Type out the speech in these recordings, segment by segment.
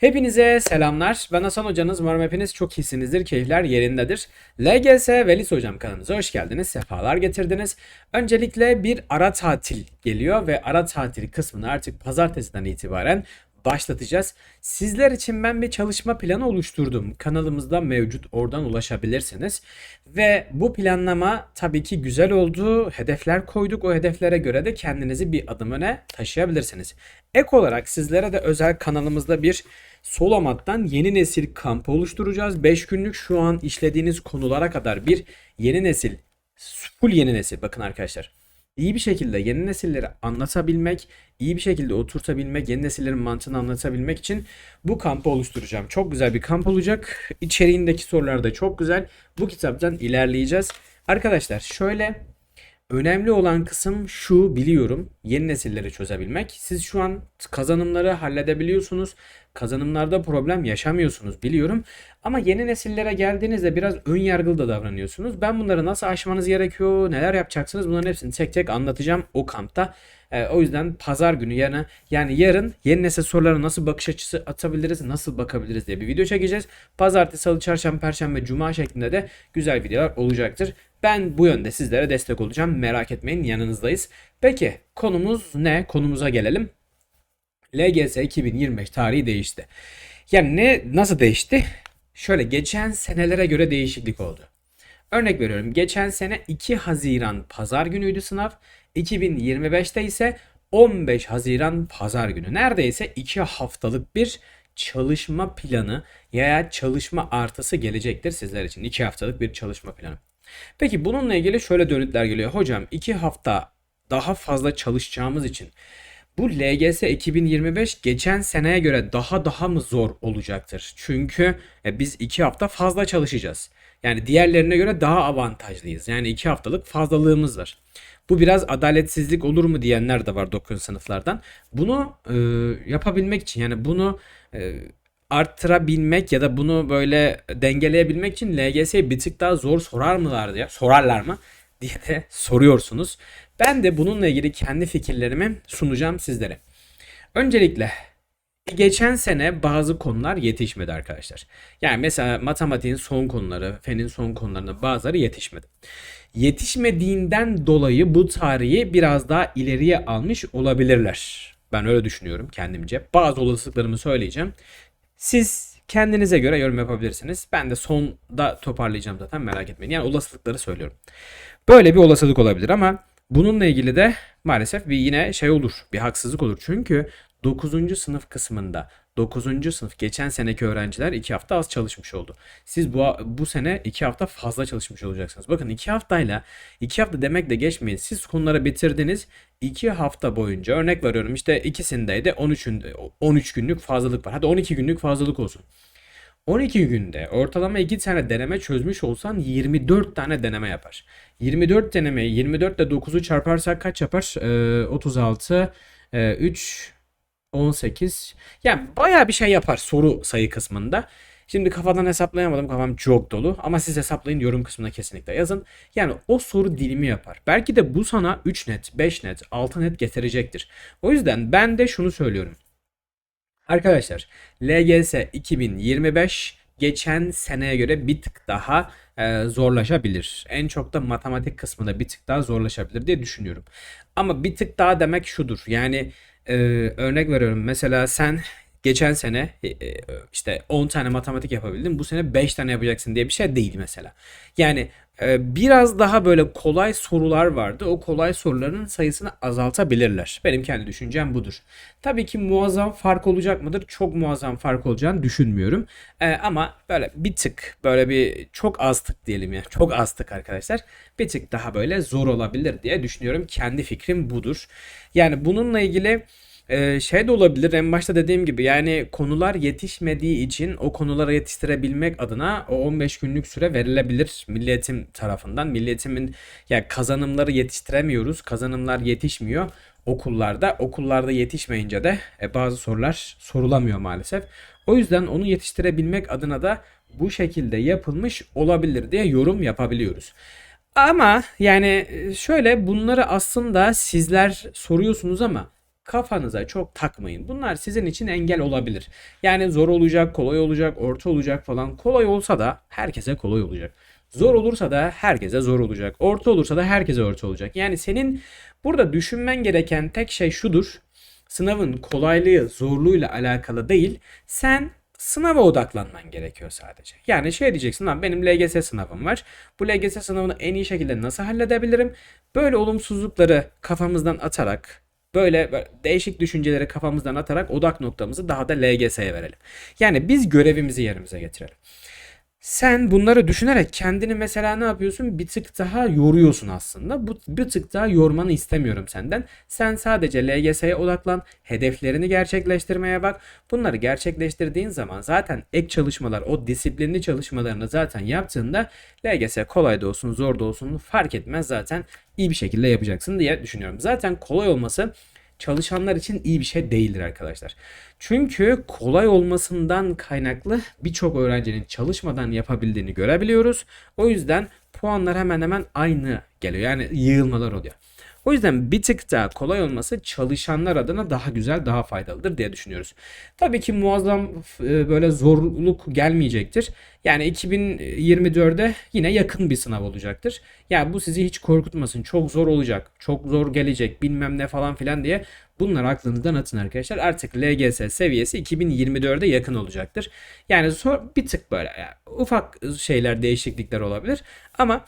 Hepinize selamlar. Ben Hasan Hocanız. Umarım hepiniz çok iyisinizdir. Keyifler yerindedir. LGS ve Lis Hocam kanalımıza hoş geldiniz. Sefalar getirdiniz. Öncelikle bir ara tatil geliyor ve ara tatil kısmını artık pazartesiden itibaren başlatacağız. Sizler için ben bir çalışma planı oluşturdum. Kanalımızda mevcut. Oradan ulaşabilirsiniz. Ve bu planlama tabii ki güzel oldu. Hedefler koyduk. O hedeflere göre de kendinizi bir adım öne taşıyabilirsiniz. Ek olarak sizlere de özel kanalımızda bir Solamat'tan yeni nesil kampı oluşturacağız. 5 günlük şu an işlediğiniz konulara kadar bir yeni nesil, full yeni nesil bakın arkadaşlar. İyi bir şekilde yeni nesilleri anlatabilmek, iyi bir şekilde oturtabilmek, yeni nesillerin mantığını anlatabilmek için bu kampı oluşturacağım. Çok güzel bir kamp olacak. İçeriğindeki sorular da çok güzel. Bu kitaptan ilerleyeceğiz. Arkadaşlar şöyle Önemli olan kısım şu biliyorum yeni nesilleri çözebilmek. Siz şu an kazanımları halledebiliyorsunuz. Kazanımlarda problem yaşamıyorsunuz biliyorum. Ama yeni nesillere geldiğinizde biraz ön yargılı da davranıyorsunuz. Ben bunları nasıl aşmanız gerekiyor, neler yapacaksınız bunların hepsini tek tek anlatacağım o kampta. Ee, o yüzden pazar günü yani yani yarın yeni nesil sorulara nasıl bakış açısı atabiliriz, nasıl bakabiliriz diye bir video çekeceğiz. Pazartesi, salı, çarşamba, perşembe, cuma şeklinde de güzel videolar olacaktır. Ben bu yönde sizlere destek olacağım. Merak etmeyin yanınızdayız. Peki konumuz ne? Konumuza gelelim. LGS 2025 tarihi değişti. Yani ne nasıl değişti? Şöyle geçen senelere göre değişiklik oldu. Örnek veriyorum. Geçen sene 2 Haziran pazar günüydü sınav. 2025'te ise 15 Haziran pazar günü. Neredeyse 2 haftalık bir çalışma planı ya çalışma artısı gelecektir sizler için. 2 haftalık bir çalışma planı. Peki bununla ilgili şöyle dönütler geliyor. Hocam 2 hafta daha fazla çalışacağımız için bu LGS 2025 geçen seneye göre daha daha mı zor olacaktır? Çünkü e, biz 2 hafta fazla çalışacağız. Yani diğerlerine göre daha avantajlıyız. Yani 2 haftalık fazlalığımız var. Bu biraz adaletsizlik olur mu diyenler de var 9. sınıflardan. Bunu e, yapabilmek için yani bunu e, arttırabilmek ya da bunu böyle dengeleyebilmek için LGS'yi bir tık daha zor sorar mılar diye sorarlar mı diye de soruyorsunuz. Ben de bununla ilgili kendi fikirlerimi sunacağım sizlere. Öncelikle geçen sene bazı konular yetişmedi arkadaşlar. Yani mesela matematiğin son konuları, fenin son konularında bazıları yetişmedi. Yetişmediğinden dolayı bu tarihi biraz daha ileriye almış olabilirler. Ben öyle düşünüyorum kendimce. Bazı olasılıklarımı söyleyeceğim. Siz kendinize göre yorum yapabilirsiniz. Ben de sonda toparlayacağım zaten merak etmeyin. Yani olasılıkları söylüyorum. Böyle bir olasılık olabilir ama bununla ilgili de maalesef bir yine şey olur. Bir haksızlık olur. Çünkü 9. sınıf kısmında 9. sınıf geçen seneki öğrenciler 2 hafta az çalışmış oldu. Siz bu bu sene 2 hafta fazla çalışmış olacaksınız. Bakın 2 haftayla 2 hafta demek de geçmeyin. Siz konuları bitirdiniz. 2 hafta boyunca örnek veriyorum işte ikisindeydi 13 13 günlük fazlalık var. Hadi 12 günlük fazlalık olsun. 12 günde ortalama 2 tane deneme çözmüş olsan 24 tane deneme yapar. 24 denemeyi 24 ile 9'u çarparsak kaç yapar? Ee, 36 e, 3 18. Yani bayağı bir şey yapar soru sayı kısmında. Şimdi kafadan hesaplayamadım. Kafam çok dolu. Ama siz hesaplayın yorum kısmına kesinlikle yazın. Yani o soru dilimi yapar. Belki de bu sana 3 net, 5 net, 6 net getirecektir. O yüzden ben de şunu söylüyorum. Arkadaşlar LGS 2025 geçen seneye göre bir tık daha e, zorlaşabilir. En çok da matematik kısmında bir tık daha zorlaşabilir diye düşünüyorum. Ama bir tık daha demek şudur. Yani e, örnek veriyorum. Mesela sen geçen sene e, e, işte 10 tane matematik yapabildin. Bu sene 5 tane yapacaksın diye bir şey değil mesela. Yani biraz daha böyle kolay sorular vardı. O kolay soruların sayısını azaltabilirler. Benim kendi düşüncem budur. Tabii ki muazzam fark olacak mıdır? Çok muazzam fark olacağını düşünmüyorum. Ama böyle bir tık böyle bir çok az tık diyelim ya. Çok az tık arkadaşlar. Bir tık daha böyle zor olabilir diye düşünüyorum. Kendi fikrim budur. Yani bununla ilgili ee, şey de olabilir en başta dediğim gibi yani konular yetişmediği için o konulara yetiştirebilmek adına o 15 günlük süre verilebilir milliyetim tarafından. Milliyetimin yani kazanımları yetiştiremiyoruz. Kazanımlar yetişmiyor okullarda. Okullarda yetişmeyince de e, bazı sorular sorulamıyor maalesef. O yüzden onu yetiştirebilmek adına da bu şekilde yapılmış olabilir diye yorum yapabiliyoruz. Ama yani e, şöyle bunları aslında sizler soruyorsunuz ama kafanıza çok takmayın. Bunlar sizin için engel olabilir. Yani zor olacak, kolay olacak, orta olacak falan. Kolay olsa da herkese kolay olacak. Zor olursa da herkese zor olacak. Orta olursa da herkese orta olacak. Yani senin burada düşünmen gereken tek şey şudur. Sınavın kolaylığı, zorluğuyla alakalı değil. Sen sınava odaklanman gerekiyor sadece. Yani şey diyeceksin lan benim LGS sınavım var. Bu LGS sınavını en iyi şekilde nasıl halledebilirim? Böyle olumsuzlukları kafamızdan atarak böyle, değişik düşünceleri kafamızdan atarak odak noktamızı daha da LGS'ye verelim. Yani biz görevimizi yerimize getirelim. Sen bunları düşünerek kendini mesela ne yapıyorsun? Bir tık daha yoruyorsun aslında. Bu bir tık daha yormanı istemiyorum senden. Sen sadece LGS'ye odaklan, hedeflerini gerçekleştirmeye bak. Bunları gerçekleştirdiğin zaman zaten ek çalışmalar, o disiplinli çalışmalarını zaten yaptığında LGS kolay da olsun, zor da olsun fark etmez zaten iyi bir şekilde yapacaksın diye düşünüyorum. Zaten kolay olması çalışanlar için iyi bir şey değildir arkadaşlar. Çünkü kolay olmasından kaynaklı birçok öğrencinin çalışmadan yapabildiğini görebiliyoruz. O yüzden puanlar hemen hemen aynı geliyor. Yani yığılmalar oluyor. O yüzden bir tık daha kolay olması çalışanlar adına daha güzel, daha faydalıdır diye düşünüyoruz. Tabii ki muazzam e, böyle zorluk gelmeyecektir. Yani 2024'de yine yakın bir sınav olacaktır. Yani bu sizi hiç korkutmasın. Çok zor olacak, çok zor gelecek bilmem ne falan filan diye bunları aklınızdan atın arkadaşlar. Artık LGS seviyesi 2024'de yakın olacaktır. Yani bir tık böyle yani ufak şeyler değişiklikler olabilir ama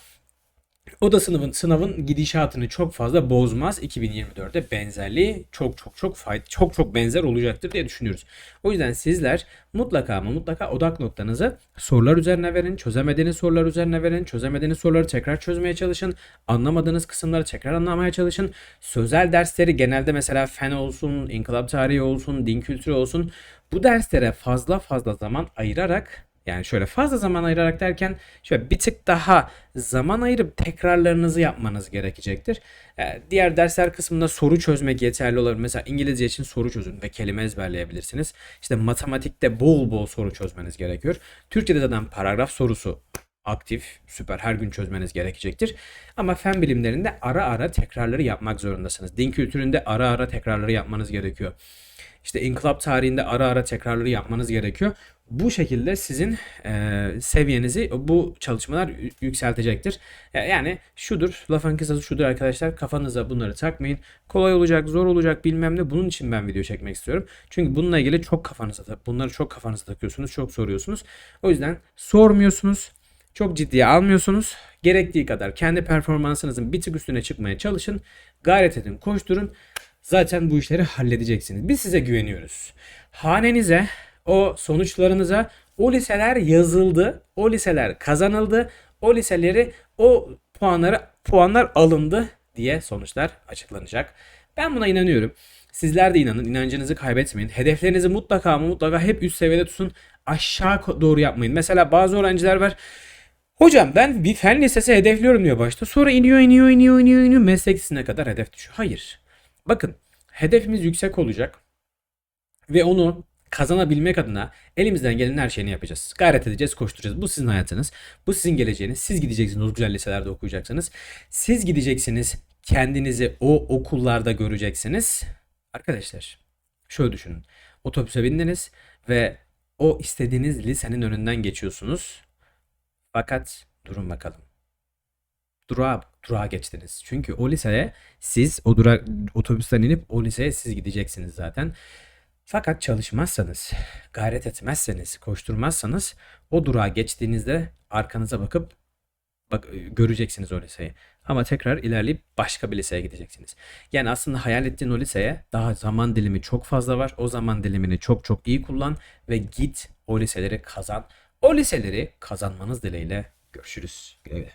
o da sınavın sınavın gidişatını çok fazla bozmaz. 2024'de benzerliği çok çok çok fayda çok çok benzer olacaktır diye düşünüyoruz. O yüzden sizler mutlaka ama mutlaka odak noktanızı sorular üzerine verin. Çözemediğiniz sorular üzerine verin. Çözemediğiniz soruları tekrar çözmeye çalışın. Anlamadığınız kısımları tekrar anlamaya çalışın. Sözel dersleri genelde mesela fen olsun, inkılap tarihi olsun, din kültürü olsun bu derslere fazla fazla zaman ayırarak yani şöyle fazla zaman ayırarak derken şöyle bir tık daha zaman ayırıp tekrarlarınızı yapmanız gerekecektir. Ee, diğer dersler kısmında soru çözmek yeterli olabilir. Mesela İngilizce için soru çözün ve kelime ezberleyebilirsiniz. İşte matematikte bol bol soru çözmeniz gerekiyor. Türkçe'de zaten paragraf sorusu aktif, süper her gün çözmeniz gerekecektir. Ama fen bilimlerinde ara ara tekrarları yapmak zorundasınız. Din kültüründe ara ara tekrarları yapmanız gerekiyor. İşte inkılap tarihinde ara ara tekrarları yapmanız gerekiyor. Bu şekilde sizin e, seviyenizi bu çalışmalar yükseltecektir. Yani şudur, lafın kısası şudur arkadaşlar. Kafanıza bunları takmayın. Kolay olacak, zor olacak bilmem ne. Bunun için ben video çekmek istiyorum. Çünkü bununla ilgili çok kafanıza bunları çok kafanıza takıyorsunuz, çok soruyorsunuz. O yüzden sormuyorsunuz. Çok ciddiye almıyorsunuz. Gerektiği kadar kendi performansınızın bir tık üstüne çıkmaya çalışın. Gayret edin, koşturun. Zaten bu işleri halledeceksiniz. Biz size güveniyoruz. Hanenize, o sonuçlarınıza o liseler yazıldı. O liseler kazanıldı. O liseleri o puanları puanlar alındı diye sonuçlar açıklanacak. Ben buna inanıyorum. Sizler de inanın. inancınızı kaybetmeyin. Hedeflerinizi mutlaka ama mutlaka hep üst seviyede tutun. Aşağı doğru yapmayın. Mesela bazı öğrenciler var. Hocam ben bir fen lisesi hedefliyorum diyor başta. Sonra iniyor iniyor iniyor iniyor iniyor meslek lisesine kadar hedef düşüyor. Hayır. Bakın hedefimiz yüksek olacak. Ve onu kazanabilmek adına elimizden gelen her şeyini yapacağız. Gayret edeceğiz, koşturacağız. Bu sizin hayatınız. Bu sizin geleceğiniz. Siz gideceksiniz güzel liselerde okuyacaksınız. Siz gideceksiniz kendinizi o okullarda göreceksiniz. Arkadaşlar şöyle düşünün. Otobüse bindiniz ve o istediğiniz lisenin önünden geçiyorsunuz. Fakat durun bakalım. Durağa, durağa geçtiniz. Çünkü o liseye siz o durak otobüsten inip o liseye siz gideceksiniz zaten. Fakat çalışmazsanız, gayret etmezseniz, koşturmazsanız o durağa geçtiğinizde arkanıza bakıp bak göreceksiniz o liseyi. Ama tekrar ilerleyip başka bir liseye gideceksiniz. Yani aslında hayal ettiğin o liseye daha zaman dilimi çok fazla var. O zaman dilimini çok çok iyi kullan ve git o liseleri kazan. O liseleri kazanmanız dileğiyle görüşürüz. Güle güle.